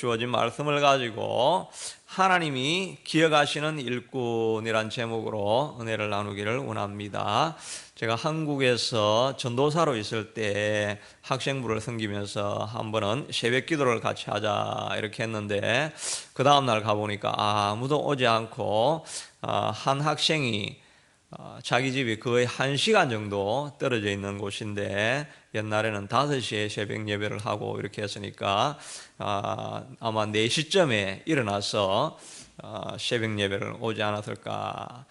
주어진 말씀을 가지고 하나님이 기억하시는 일꾼이란 제목으로 은혜를 나누기를 원합니다. 제가 한국에서 전도사로 있을 때 학생부를 섬기면서 한 번은 새벽 기도를 같이 하자 이렇게 했는데 그 다음날 가보니까 아무도 오지 않고 아, 한 학생이 어, 자기 집이 거의 한 시간 정도 떨어져 있는 곳인데 옛날에는 5시에 새벽 예배를 하고 이렇게 했으니까 아, 아마 4시쯤에 일어나서 어, 새벽 예배를 오지 않았을까.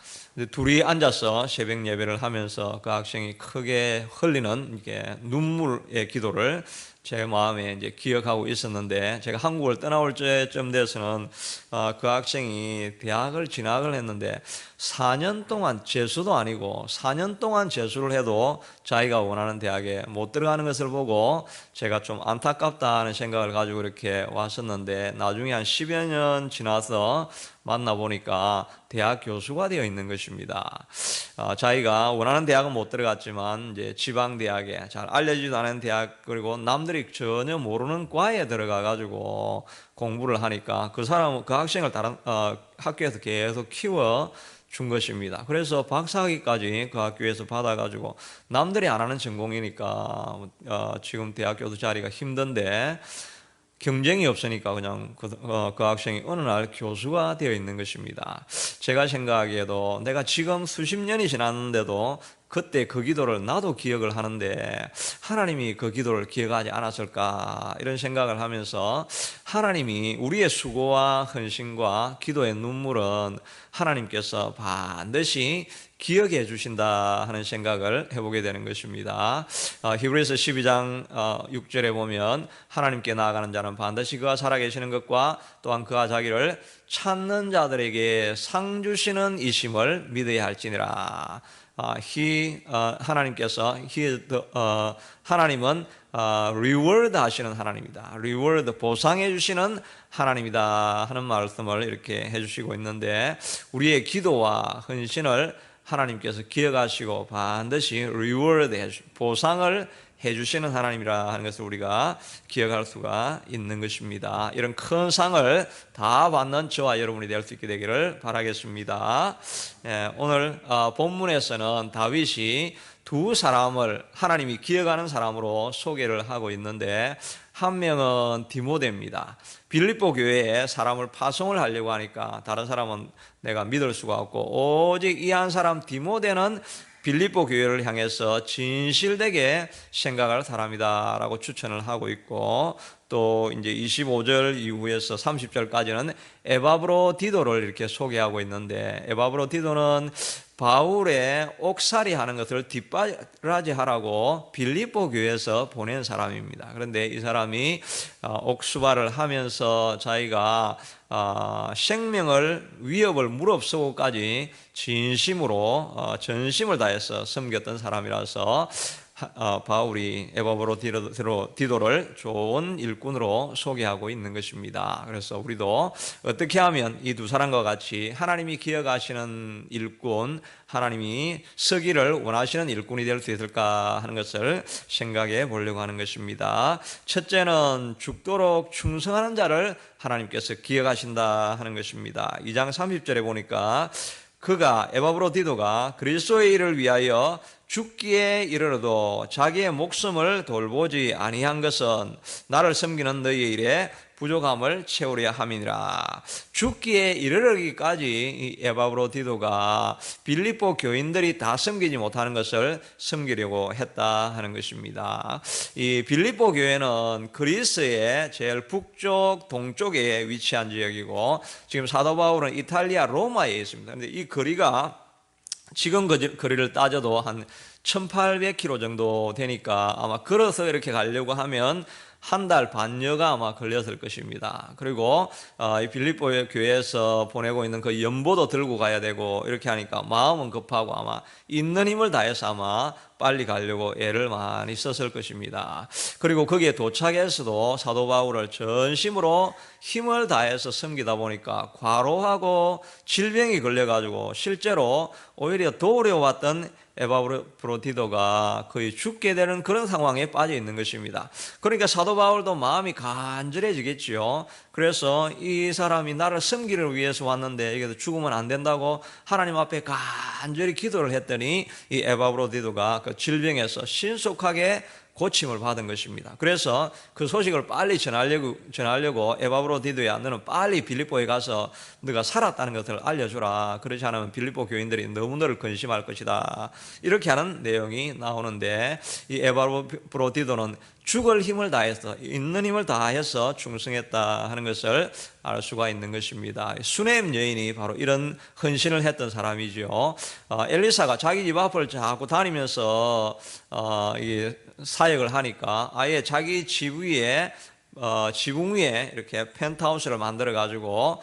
둘이 앉아서 새벽 예배를 하면서 그 학생이 크게 흘리는 이게 눈물의 기도를 제 마음에 이제 기억하고 있었는데 제가 한국을 떠나올 때쯤 돼서는 어, 그 학생이 대학을 진학을 했는데 4년 동안 재수도 아니고 4년 동안 재수를 해도 자기가 원하는 대학에 못 들어가는 것을 보고 제가 좀 안타깝다는 생각을 가지고 이렇게 왔었는데 나중에 한 10여 년 지나서 만나 보니까 대학 교수가 되어 있는 것입니다. 어, 자기가 원하는 대학은 못 들어갔지만 이제 지방 대학에 잘 알려지도 않은 대학 그리고 남들이 전혀 모르는 과에 들어가 가지고 공부를 하니까 그 사람 그 학생을 다른 어, 학교에서 계속 키워 준 것입니다. 그래서 박사학위까지 그 학교에서 받아가지고 남들이 안 하는 전공이니까 어, 지금 대학 교수 자리가 힘든데 경쟁이 없으니까 그냥 그, 어, 그 학생이 어느 날 교수가 되어 있는 것입니다. 제가 생각하기에도 내가 지금 수십 년이 지났는데도 그때 그 기도를 나도 기억을 하는데 하나님이 그 기도를 기억하지 않았을까 이런 생각을 하면서 하나님이 우리의 수고와 헌신과 기도의 눈물은 하나님께서 반드시 기억해 주신다 하는 생각을 해보게 되는 것입니다. 어, 히브리서 12장 어, 6절에 보면 하나님께 나아가는 자는 반드시 그가 살아계시는 것과 또한 그가 자기를 찾는 자들에게 상 주시는 이심을 믿어야 할지니라. 아, he 어, 하나님께서 he 어, 하나님은 어, reward 하시는 하나님이다. reward 보상해 주시는 하나님이다 하는 말씀을 이렇게 해 주시고 있는데 우리의 기도와 헌신을 하나님께서 기억하시고 반드시 reward 보상을 해주시는 하나님이라 하는 것을 우리가 기억할 수가 있는 것입니다. 이런 큰 상을 다 받는 저와 여러분이 될 수 있게 되기를 바라겠습니다. 예, 오늘 어, 본문에서는 다윗이 두 사람을 하나님이 기억하는 사람으로 소개를 하고 있는데 한 명은 디모데입니다. 빌립보 교회에 사람을 파송을 하려고 하니까 다른 사람은 내가 믿을 수가 없고 오직 이 한 사람 디모데는 빌립보 교회를 향해서 진실되게 생각할 사람이다라고 추천을 하고 있고 또 이제 25절 이후에서 30절까지는 에바브로 디도를 이렇게 소개하고 있는데 에바브로 디도는 바울의 옥살이 하는 것을 뒷바라지 하라고 빌립보 교회에서 보낸 사람입니다. 그런데 이 사람이 어, 옥수발을 하면서 자기가 어, 생명을 위협을 무릅쓰고까지 진심으로 어, 전심을 다해서 섬겼던 사람이라서 어, 바울이 에바브로 디도를 좋은 일꾼으로 소개하고 있는 것입니다. 그래서 우리도 어떻게 하면 이 두 사람과 같이 하나님이 기억하시는 일꾼, 하나님이 서기를 원하시는 일꾼이 될 수 있을까 하는 것을 생각해 보려고 하는 것입니다. 첫째는 죽도록 충성하는 자를 하나님께서 기억하신다 하는 것입니다. 2장 30절에 보니까 그가 에바브로 디도가 그리스도의 일을 위하여 죽기에 이르러도 자기의 목숨을 돌보지 아니한 것은 나를 섬기는 너희의 일에 부족함을 채우려 함이니라. 죽기에 이르르기까지 에바브로 디도가 빌립보 교인들이 다 섬기지 못하는 것을 섬기려고 했다 하는 것입니다. 이 빌립보 교회는 그리스의 제일 북쪽 동쪽에 위치한 지역이고 지금 사도 바울은 이탈리아 로마에 있습니다. 그런데 이 거리가 지금 그 거리를 따져도 한 1800km 정도 되니까 아마 걸어서 이렇게 가려고 하면 한 달 반여가 아마 걸렸을 것입니다. 그리고 어, 이 빌립보 교회에서 보내고 있는 그 연보도 들고 가야 되고 이렇게 하니까 마음은 급하고 아마 있는 힘을 다해서 아마 빨리 가려고 애를 많이 썼을 것입니다. 그리고 거기에 도착해서도 사도 바울을 전심으로 힘을 다해서 섬기다 보니까 과로하고 질병이 걸려가지고 실제로 오히려 더 어려웠던 에바브로디도가 거의 죽게 되는 그런 상황에 빠져 있는 것입니다. 그러니까 사도 바울도 마음이 간절해지겠지요. 그래서 이 사람이 나를 섬기를 위해서 왔는데 이게 죽으면 안 된다고 하나님 앞에 간절히 기도를 했더니 이 에바브로디도가 그 질병에서 신속하게 고침을 받은 것입니다. 그래서 그 소식을 빨리 전하려고, 전하려고 에바브로디도야 너는 빨리 빌립보에 가서 너가 살았다는 것을 알려주라. 그렇지 않으면 빌립보 교인들이 너무 너를 근심할 것이다. 이렇게 하는 내용이 나오는데 이 에바브로디도는 죽을 힘을 다해서 있는 힘을 다해서 충성했다 하는 것을 알 수가 있는 것입니다. 수넴 여인이 바로 이런 헌신을 했던 사람이죠. 어, 엘리사가 자기 집 앞을 자꾸 다니면서 어, 이 사역을 하니까 아예 자기 집 위에 어, 지붕 위에 이렇게 펜트하우스를 만들어 가지고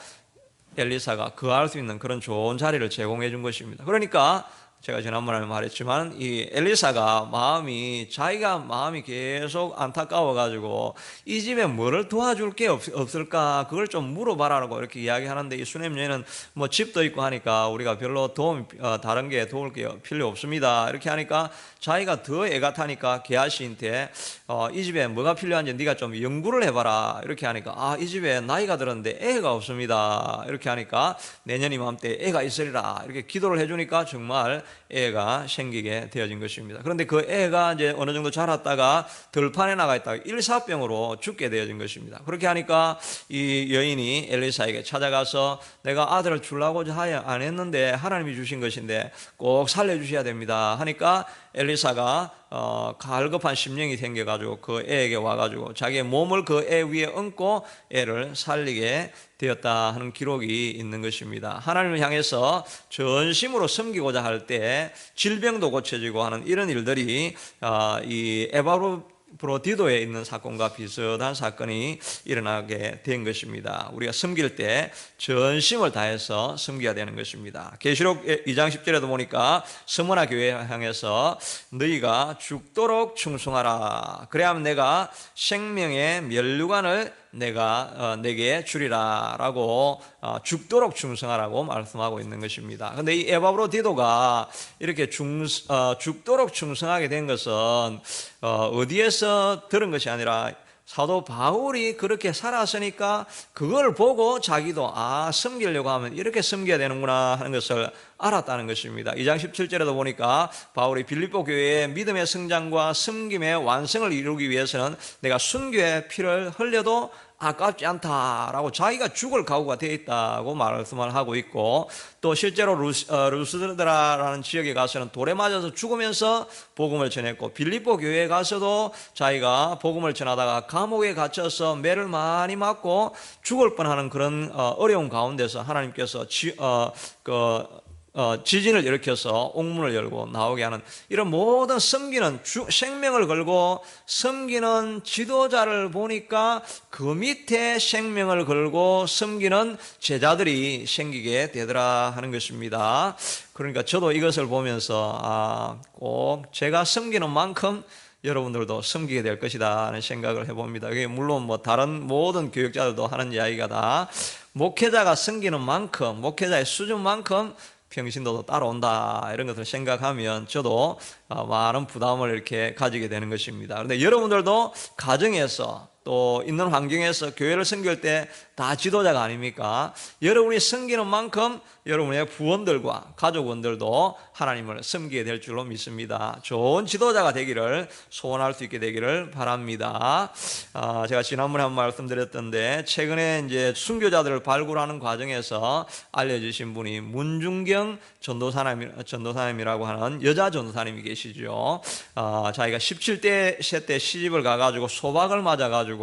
엘리사가 거할 수 있는 그런 좋은 자리를 제공해 준 것입니다. 그러니까 제가 지난번에 말했지만 이 엘리사가 마음이 자기가 마음이 계속 안타까워 가지고 이 집에 뭐를 도와줄 게 없, 없을까? 그걸 좀 물어봐라고 이렇게 이야기하는데 이 수냄 여인은 뭐 집도 있고 하니까 우리가 별로 도움 어, 다른 게 도울 게 필요 없습니다. 이렇게 하니까 자기가 더 애가 타니까 게하시한테 어, 이 집에 뭐가 필요한지 네가 좀 연구를 해봐라. 이렇게 하니까 아 이 집에 나이가 들었는데 애가 없습니다. 이렇게 하니까 내년 이맘때 애가 있으리라. 이렇게 기도를 해주니까 정말 애가 생기게 되어진 것입니다. 그런데 그 애가 이제 어느 정도 자랐다가 들판에 나가 있다가 일사병으로 죽게 되어진 것입니다. 그렇게 하니까 이 여인이 엘리사에게 찾아가서 내가 아들을 주려고 안 했는데 하나님이 주신 것인데 꼭 살려주셔야 됩니다. 하니까 엘리사가 어, 갈급한 심령이 생겨가지고 그 애에게 와가지고 자기의 몸을 그 애 위에 얹고 애를 살리게 되었다 하는 기록이 있는 것입니다. 하나님을 향해서 전심으로 섬기고자 할 때 질병도 고쳐지고 하는 이런 일들이 어, 이 에바로 브로디도에 있는 사건과 비슷한 사건이 일어나게 된 것입니다. 우리가 섬길 때 전심을 다해서 섬겨야 되는 것입니다. 계시록 2장 10절에도 보니까 서문화 교회 향해서 너희가 죽도록 충성하라. 그래야만 내가 생명의 면류관을 내가 어, 내게 주리라라고 어, 죽도록 충성하라고 말씀하고 있는 것입니다. 근데 이 에바브로 디도가 이렇게 중, 어, 죽도록 충성하게 된 것은 어, 어디에서 들은 것이 아니라 사도 바울이 그렇게 살았으니까 그걸 보고 자기도 아 섬기려고 하면 이렇게 섬겨야 되는구나 하는 것을 알았다는 것입니다. 2장 17절에도 보니까 바울이 빌립보 교회의 믿음의 성장과 섬김의 완성을 이루기 위해서는 내가 순교의 피를 흘려도 아깝지 않다라고 자기가 죽을 각오가 되어 있다고 말씀을 하고 있고 또 실제로 루스, 어, 루스드라라는 지역에 가서는 돌에 맞아서 죽으면서 복음을 전했고 빌립보 교회에 가서도 자기가 복음을 전하다가 감옥에 갇혀서 매를 많이 맞고 죽을 뻔하는 그런 어, 어려운 가운데서 하나님께서 지, 어, 그 어, 지진을 일으켜서 옥문을 열고 나오게 하는 이런 모든 섬기는 주, 생명을 걸고 섬기는 지도자를 보니까 그 밑에 생명을 걸고 섬기는 제자들이 생기게 되더라 하는 것입니다. 그러니까 저도 이것을 보면서 아, 꼭 제가 섬기는 만큼 여러분들도 섬기게 될 것이다 하는 생각을 해봅니다. 이게 물론 뭐 다른 모든 교육자들도 하는 이야기가 다 목회자가 섬기는 만큼 목회자의 수준만큼 평신도도 따라온다 이런 것을 생각하면 저도 어, 많은 부담을 이렇게 가지게 되는 것입니다. 그런데 여러분들도 가정에서 또 있는 환경에서 교회를 섬길 때 다 지도자가 아닙니까? 여러분이 섬기는 만큼 여러분의 부원들과 가족원들도 하나님을 섬기게 될 줄로 믿습니다. 좋은 지도자가 되기를 소원할 수 있게 되기를 바랍니다. 아, 제가 지난번에 한 말씀드렸던데 최근에 이제 순교자들을 발굴하는 과정에서 알려주신 분이 문중경 전도사님, 전도사님이라고 하는 여자 전도사님이 계시죠. 아, 자기가 17대 때 시집을 가가지고 소박을 맞아가지고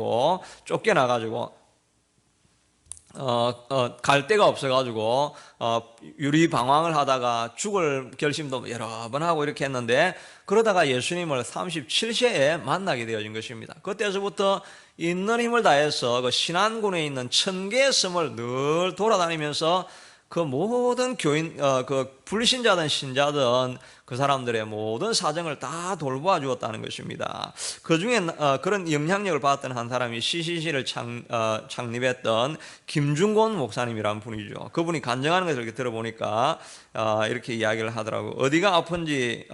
쫓겨나 가지고 어, 어, 갈 데가 없어가지고, 어, 유리 방황을 하다가 죽을 결심도 여러 번 하고 이렇게 했는데, 그러다가 예수님을 37세에 만나게 되어진 것입니다. 그때서부터 있는 힘을 다해서 그 신안군에 있는 천개의 섬을 늘 돌아다니면서 그 모든 교인, 어, 그 불신자든 신자든 그 사람들의 모든 사정을 다 돌보아 주었다는 것입니다. 그 중에 어, 그런 영향력을 받았던 한 사람이 CCC를 창, 어, 창립했던 김중곤 목사님이라는 분이죠. 그분이 간증하는 것을 이렇게 들어보니까 어, 이렇게 이야기를 하더라고. 어디가 아픈지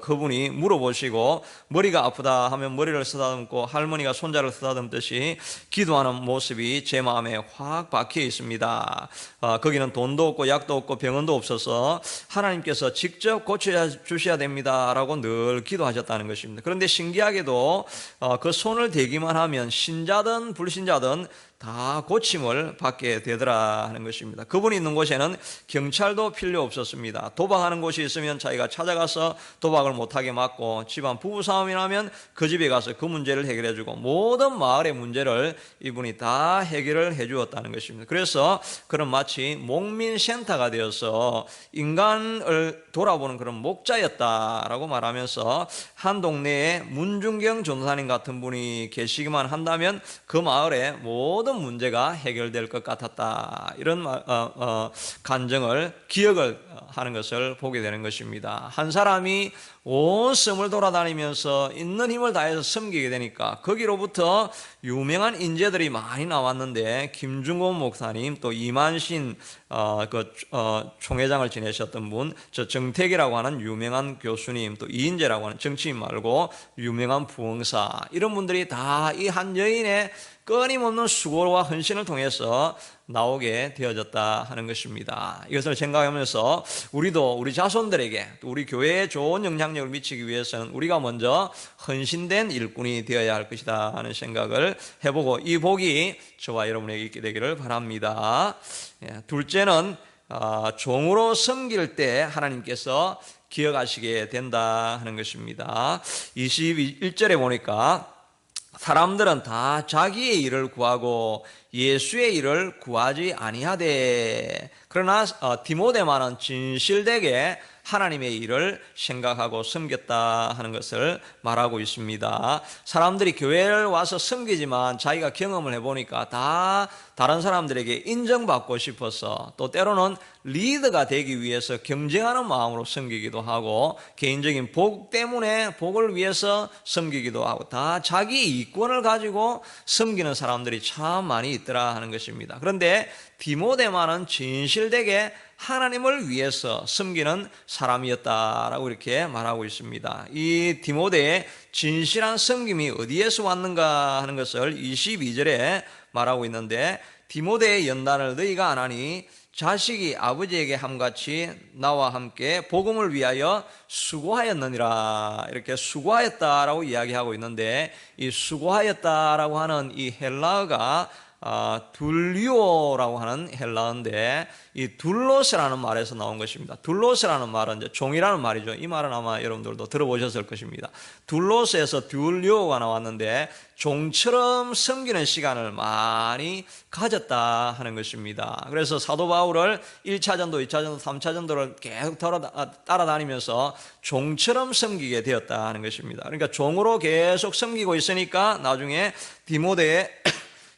그분이 물어보시고 머리가 아프다 하면 머리를 쓰다듬고 할머니가 손자를 쓰다듬듯이 기도하는 모습이 제 마음에 확 박혀 있습니다. 어, 거기는 돈도 없고 약도 없고 병원도 없어서 하나님께서 직접 고쳐 주셔야 됩니다라고 늘 기도하셨다는 것입니다. 그런데 신기하게도 어, 그 손을 대기만 하면 신자든 불신자든 다 고침을 받게 되더라 하는 것입니다. 그분이 있는 곳에는 경찰도 필요 없었습니다. 도박하는 곳이 있으면 자기가 찾아가서 도박을 못하게 막고 집안 부부싸움이 나면 그 집에 가서 그 문제를 해결해주고 모든 마을의 문제를 이분이 다 해결을 해주었다는 것입니다. 그래서 그런 마치 목민센터가 되어서 인간을 돌아보는 그런 목자였다라고 말하면서 한 동네에 문중경 전도사님 같은 분이 계시기만 한다면 그 마을의 모든 문제가 해결될 것 같았다. 이런 어, 어, 간정을 기억을 하는 것을 보게 되는 것입니다. 한 사람이 온 섬을 돌아다니면서 있는 힘을 다해서 섬기게 되니까 거기로부터 유명한 인재들이 많이 나왔는데 김중곤 목사님 또 이만신 어, 그 어, 총회장을 지내셨던 분, 저 정택이라고 하는 유명한 교수님, 또 이인재라고 하는 정치인 말고 유명한 부흥사 이런 분들이 다 이 한 여인의 끊임없는 수고와 헌신을 통해서 나오게 되어졌다 하는 것입니다. 이것을 생각하면서 우리도 우리 자손들에게 또 우리 교회에 좋은 영향력을 미치기 위해서는 우리가 먼저 헌신된 일꾼이 되어야 할 것이다 하는 생각을 해보고 이 복이 저와 여러분에게 있게 되기를 바랍니다. 예, 둘째는 어, 종으로 섬길 때 하나님께서 기억하시게 된다 하는 것입니다. 21절에 보니까 사람들은 다 자기의 일을 구하고 예수의 일을 구하지 아니하되 그러나 어, 디모데만은 진실되게 하나님의 일을 생각하고 섬겼다 하는 것을 말하고 있습니다. 사람들이 교회를 와서 섬기지만 자기가 경험을 해보니까 다 다른 사람들에게 인정받고 싶어서 또 때로는 리드가 되기 위해서 경쟁하는 마음으로 섬기기도 하고 개인적인 복 때문에 복을 위해서 섬기기도 하고 다 자기 이권을 가지고 섬기는 사람들이 참 많이 있더라 하는 것입니다. 그런데 디모데만은 진실되게 하나님을 위해서 섬기는 사람이었다라고 이렇게 말하고 있습니다. 이 디모데의 진실한 섬김이 어디에서 왔는가 하는 것을 22절에 말하고 있는데 디모데의 연단을 너희가 안 하니 자식이 아버지에게 함같이 나와 함께 복음을 위하여 수고하였느니라. 이렇게 수고하였다라고 이야기하고 있는데 이 수고하였다라고 하는 이 헬라어가 아, 둘리오라고 하는 헬라어인데 이 둘로스라는 말에서 나온 것입니다. 둘로스라는 말은 이제 종이라는 말이죠. 이 말은 아마 여러분들도 들어보셨을 것입니다. 둘로스에서 듀리오가 나왔는데 종처럼 섬기는 시간을 많이 가졌다 하는 것입니다. 그래서 사도 바울을 1차전도, 2차전도, 3차전도를 계속 따라다니면서 종처럼 섬기게 되었다 하는 것입니다. 그러니까 종으로 계속 섬기고 있으니까 나중에 디모데의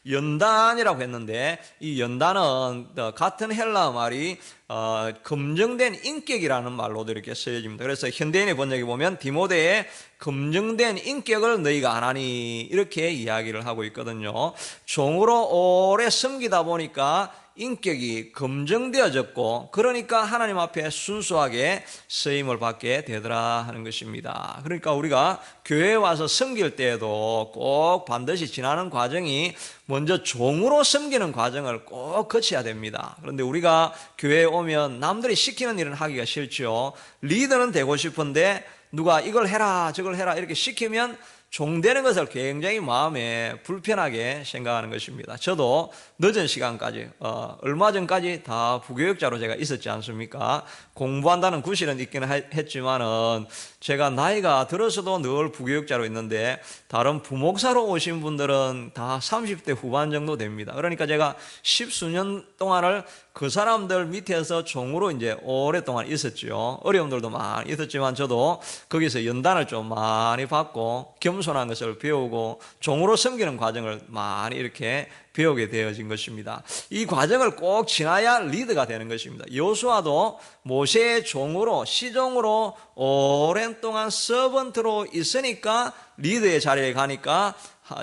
연단이라고 했는데 이 연단은 같은 헬라 말이 어, 검증된 인격이라는 말로도 이렇게 쓰여집니다. 그래서 현대인의 번역에 보면 디모데의 검증된 인격을 너희가 안 하니 이렇게 이야기를 하고 있거든요. 종으로 오래 섬기다 보니까 인격이 검증되어졌고 그러니까 하나님 앞에 순수하게 쓰임을 받게 되더라 하는 것입니다. 그러니까 우리가 교회에 와서 섬길 때에도 꼭 반드시 지나는 과정이 먼저 종으로 섬기는 과정을 꼭 거쳐야 됩니다. 그런데 우리가 교회에 오면 남들이 시키는 일은 하기가 싫죠. 리더는 되고 싶은데 누가 이걸 해라 저걸 해라 이렇게 시키면 종되는 것을 굉장히 마음에 불편하게 생각하는 것입니다. 저도 늦은 시간까지, 어, 얼마 전까지 다 부교육자로 제가 있었지 않습니까? 공부한다는 구실은 있기는 했지만은 제가 나이가 들어서도 늘 부교육자로 있는데 다른 부목사로 오신 분들은 다 30대 후반 정도 됩니다. 그러니까 제가 십수년 동안을 그 사람들 밑에서 종으로 이제 오랫동안 있었죠. 어려움들도 많이 있었지만 저도 거기서 연단을 좀 많이 받고 겸 겸손한 것을 배우고 종으로 섬기는 과정을 많이 이렇게 배우게 되어진 것입니다. 이 과정을 꼭 지나야 리드가 되는 것입니다. 여수아도 모세의 종으로 시종으로 오랜 동안 서번트로 있으니까 리드의 자리에 가니까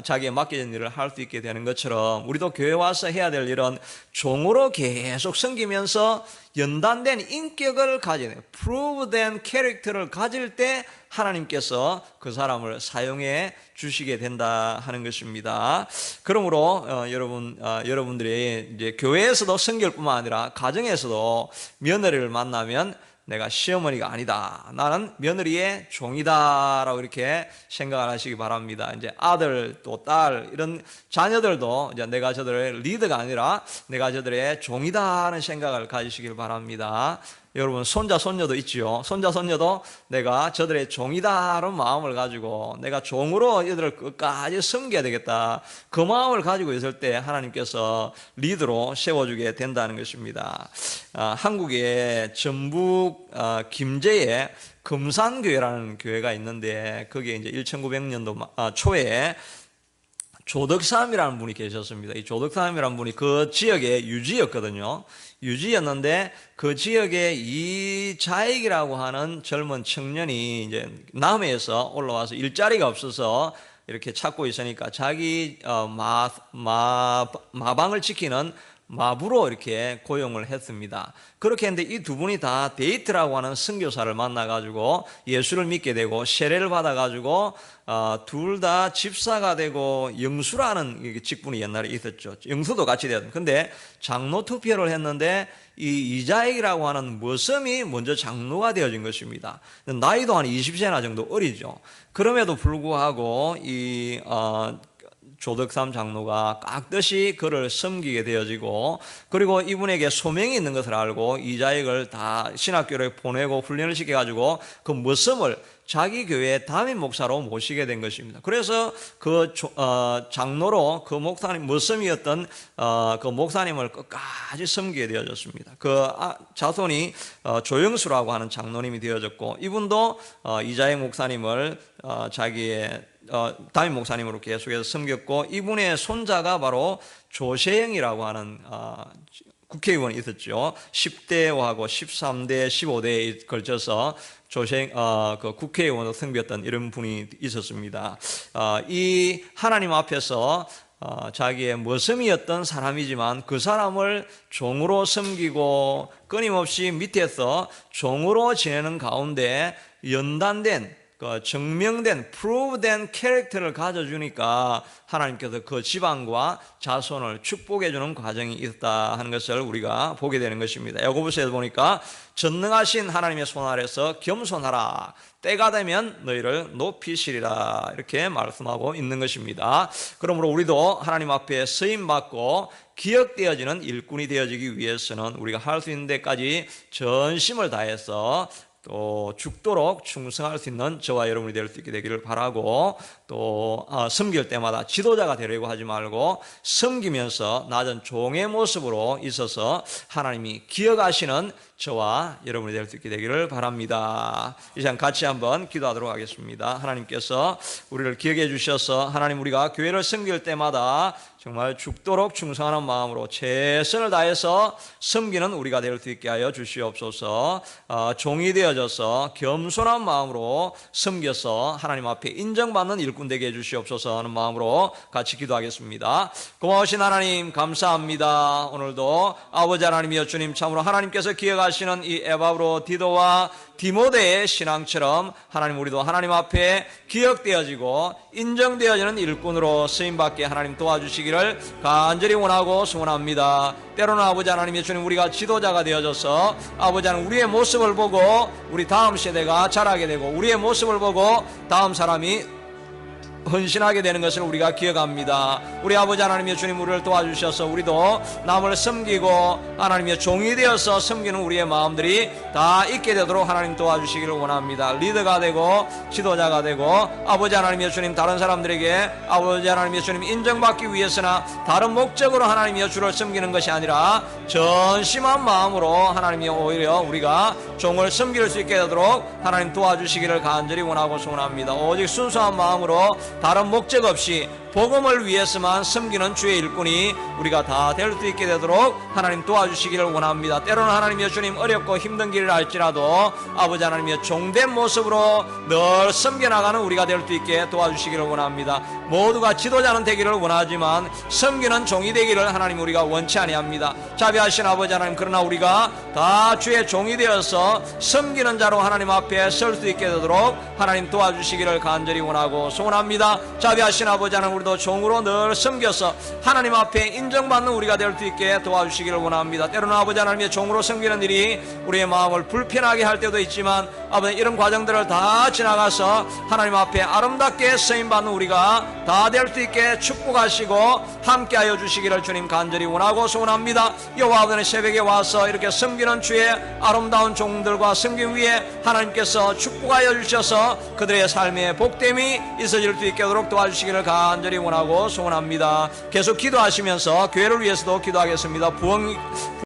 자기의 맡겨진 일을 할 수 있게 되는 것처럼 우리도 교회 와서 해야 될 일은 종으로 계속 섬기면서 연단된 인격을 가지는 prove된 캐릭터를 가질 때 하나님께서 그 사람을 사용해 주시게 된다 하는 것입니다. 그러므로 어, 여러분 어, 여러분들이 이제 교회에서도 성결뿐만 아니라 가정에서도 며느리를 만나면 내가 시어머니가 아니다. 나는 며느리의 종이다라고 이렇게 생각을 하시기 바랍니다. 이제 아들 또 딸 이런 자녀들도 이제 내가 저들의 리더가 아니라 내가 저들의 종이다 하는 생각을 가지시길 바랍니다. 여러분 손자 손녀도 있지요. 손자 손녀도 내가 저들의 종이다라는 마음을 가지고 내가 종으로 이들을 끝까지 섬겨야 되겠다. 그 마음을 가지고 있을 때 하나님께서 리더로 세워주게 된다는 것입니다. 아, 한국의 전북 아, 김제에 금산교회라는 교회가 있는데 거기에 이제 1900년도 아, 초에 조덕삼이라는 분이 계셨습니다. 이 조덕삼이라는 분이 그 지역의 유지였거든요. 유지였는데 그 지역에 이자익이라고 하는 젊은 청년이 이제 남해에서 올라와서 일자리가 없어서 이렇게 찾고 있으니까 자기 어, 마, 마, 마방을 지키는 마부로 이렇게 고용을 했습니다. 그렇게 했는데 이 두 분이 다 데이트라고 하는 선교사를 만나가지고 예수를 믿게 되고 세례를 받아가지고 어, 둘 다 집사가 되고 영수라는 직분이 옛날에 있었죠. 영수도 같이 되었 근데 장로 투표를 했는데 이 이자익이라고 하는 머슴이 먼저 장로가 되어진 것입니다. 나이도 한 20세나 정도 어리죠. 그럼에도 불구하고 이 어, 조덕삼 장로가 깍듯이 그를 섬기게 되어지고 그리고 이분에게 소명이 있는 것을 알고 이자익을 다 신학교를 보내고 훈련을 시켜가지고 그 머슴을 자기 교회 담임 목사로 모시게 된 것입니다. 그래서 그 어, 장로로 그 목사님 머슴이었던 어, 그 목사님을 끝까지 섬기게 되어졌습니다. 그 아, 자손이 어, 조영수라고 하는 장로님이 되어졌고 이분도 이자익 목사님을 자기의 어, 담임 목사님으로 계속해서 섬겼고 이분의 손자가 바로 조세영이라고 하는 어, 국회의원이 있었죠. 10대하고 13대, 15대에 걸쳐서 조생 어, 그 국회의원으로 섬겼던 이런 분이 있었습니다. 어, 이 하나님 앞에서 어, 자기의 모섬이었던 사람이지만 그 사람을 종으로 섬기고 끊임없이 밑에서 종으로 지내는 가운데 연단된 그 증명된 프로브된 캐릭터를 가져주니까 하나님께서 그 집안과 자손을 축복해 주는 과정이 있다 하는 것을 우리가 보게 되는 것입니다. 야고보서에 보니까 전능하신 하나님의 손 아래서 겸손하라. 때가 되면 너희를 높이시리라. 이렇게 말씀하고 있는 것입니다. 그러므로 우리도 하나님 앞에 쓰임 받고 기억되어지는 일꾼이 되어지기 위해서는 우리가 할 수 있는 데까지 전심을 다해서 또 죽도록 충성할 수 있는 저와 여러분이 될 수 있게 되기를 바라고 또 어, 섬길 때마다 지도자가 되려고 하지 말고 섬기면서 낮은 종의 모습으로 있어서 하나님이 기억하시는 저와 여러분이 될 수 있게 되기를 바랍니다. 이 시간 같이 한번 기도하도록 하겠습니다. 하나님께서 우리를 기억해 주셔서 하나님 우리가 교회를 섬길 때마다 정말 죽도록 충성하는 마음으로 최선을 다해서 섬기는 우리가 될 수 있게 하여 주시옵소서. 어, 종이 되어져서 겸손한 마음으로 섬겨서 하나님 앞에 인정받는 일꾼 되게 해 주시옵소서 하는 마음으로 같이 기도하겠습니다. 고마우신 하나님 감사합니다. 오늘도 아버지 하나님이여 주님 참으로 하나님께서 기억하시는 이 에바브로 디도와 디모데의 신앙처럼 하나님 우리도 하나님 앞에 기억되어지고 인정되어지는 일꾼으로 쓰임받게 하나님 도와주시기를 간절히 원하고 소원합니다. 때로는 아버지 하나님의 주님 우리가 지도자가 되어져서 아버지 하나님 우리의 모습을 보고 우리 다음 세대가 자라게 되고 우리의 모습을 보고 다음 사람이 헌신하게 되는 것을 우리가 기억합니다. 우리 아버지 하나님의 주님 우리를 도와주셔서 우리도 남을 섬기고 하나님의 종이 되어서 섬기는 우리의 마음들이 다 있게 되도록 하나님 도와주시기를 원합니다. 리더가 되고 지도자가 되고 아버지 하나님의 주님 다른 사람들에게 아버지 하나님의 주님 인정받기 위해서나 다른 목적으로 하나님의 주를 섬기는 것이 아니라 전심한 마음으로 하나님이 오히려 우리가 종을 섬길 수 있게 되도록 하나님 도와주시기를 간절히 원하고 소원합니다. 오직 순수한 마음으로 다른 목적 없이 복음을 위해서만 섬기는 주의 일꾼이 우리가 다 될 수 있게 되도록 하나님 도와주시기를 원합니다. 때로는 하나님의 주님 어렵고 힘든 길을 알지라도 아버지 하나님의 종된 모습으로 늘 섬겨나가는 우리가 될 수 있게 도와주시기를 원합니다. 모두가 지도자는 되기를 원하지만 섬기는 종이 되기를 하나님 우리가 원치 아니합니다. 자비하신 아버지 하나님 그러나 우리가 다 주의 종이 되어서 섬기는 자로 하나님 앞에 설 수 있게 되도록 하나님 도와주시기를 간절히 원하고 소원합 니다. 자비하신 아버지 하나님 우리도 종으로 늘 섬겨서 하나님 앞에 인정받는 우리가 될 수 있게 도와주시기를 원합니다. 때로는 아버지 하나님의 종으로 섬기는 일이 우리의 마음을 불편하게 할 때도 있지만 아버지 이런 과정들을 다 지나가서 하나님 앞에 아름답게 쓰임 받는 우리가 다 될 수 있게 축복하시고 함께하여 주시기를 주님 간절히 원하고 소원합니다. 여호와 아버지 새벽에 와서 이렇게 섬기는 주의 아름다운 종들과 섬김 위에 하나님께서 축복하여 주셔서 그들의 삶에 복됨이 있어질 수 있도록 도와주시기를 간절히 원하고 소원합니다. 계속 기도하시면서 교회를 위해서도 기도하겠습니다. 부흥